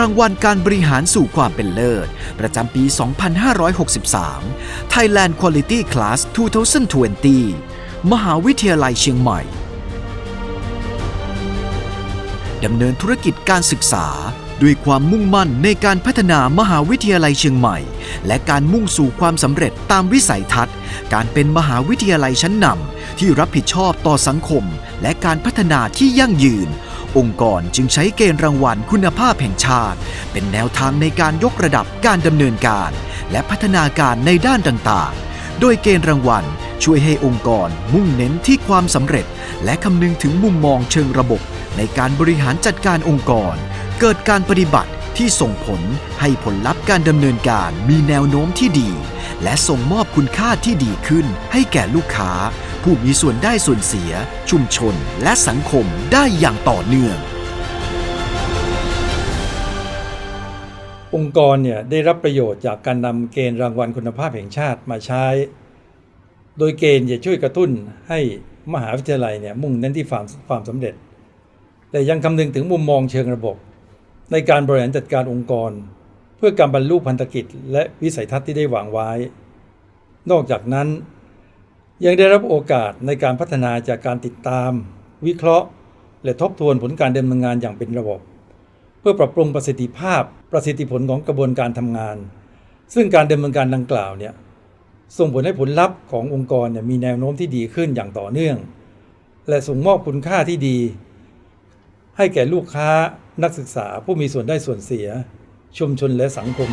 รางวัลการบริหารสู่ความเป็นเลิศ ประจำปี 2563 Thailand Quality Class 2020 มหาวิทยาลัยเชียงใหม่ดำเนินธุรกิจการศึกษา ด้วยความมุ่งมั่นในการพัฒนามหาวิทยาลัยเชียงใหม่ และการมุ่งสู่ความสำเร็จตามวิสัยทัศน์ การเป็นมหาวิทยาลัยชั้นนำที่รับผิดชอบต่อสังคม และการพัฒนาที่ยั่งยืน องค์กรจึงใช้เกณฑ์รางวัลคุณภาพแห่งชาติ เป็นแนวทางในการยกระดับการดำเนินการ และพัฒนาการในด้านต่างๆ โดยเกณฑ์รางวัลช่วยให้องค์กรมุ่งเน้นที่ความสำเร็จ และคำนึงถึงมุมมองเชิงระบบ ในการบริหารจัดการองค์กร เกิดการปฏิบัติที่ส่งผลให้ผลลัพธ์การดำเนินการมีแนวโน้มที่ดี และส่งมอบคุณค่าที่ดีขึ้นให้แก่ลูกค้า ผู้มีส่วนได้ส่วนเสีย ชุมชนและสังคมได้อย่างต่อเนื่อง องค์กรเนี่ยได้รับประโยชน์จากการนำเกณฑ์รางวัลคุณภาพแห่งชาติมาใช้ โดยเกณฑ์จะช่วยกระตุ้นให้มหาวิทยาลัยเนี่ยมุ่งเน้นที่ความความสำเร็จ แต่ยังคำนึงถึงมุมมองเชิงระบบ ในการบริหารจัดการองค์กร เพื่อการบรรลุพันธกิจ และวิสัยทัศน์ที่ได้วางไว้ นอกจากนั้น ยังได้รับโอกาสในการพัฒนาจากการติดตาม วิเคราะห์ และทบทวนผลการดำเนินงานอย่างเป็นระบบ เพื่อปรับปรุงประสิทธิภาพประสิทธิผลของกระบวนการทำงาน ซึ่งการดำเนินการดังกล่าวเนี่ยส่งผลให้ผลลัพธ์ขององค์กรเนี่ยมีแนวโน้มที่ดีขึ้นอย่างต่อเนื่อง และส่งมอบคุณค่าที่ดี ให้แก่ลูกค้านักศึกษาผู้มีส่วนได้ส่วนเสีย ชุมชนและสังคม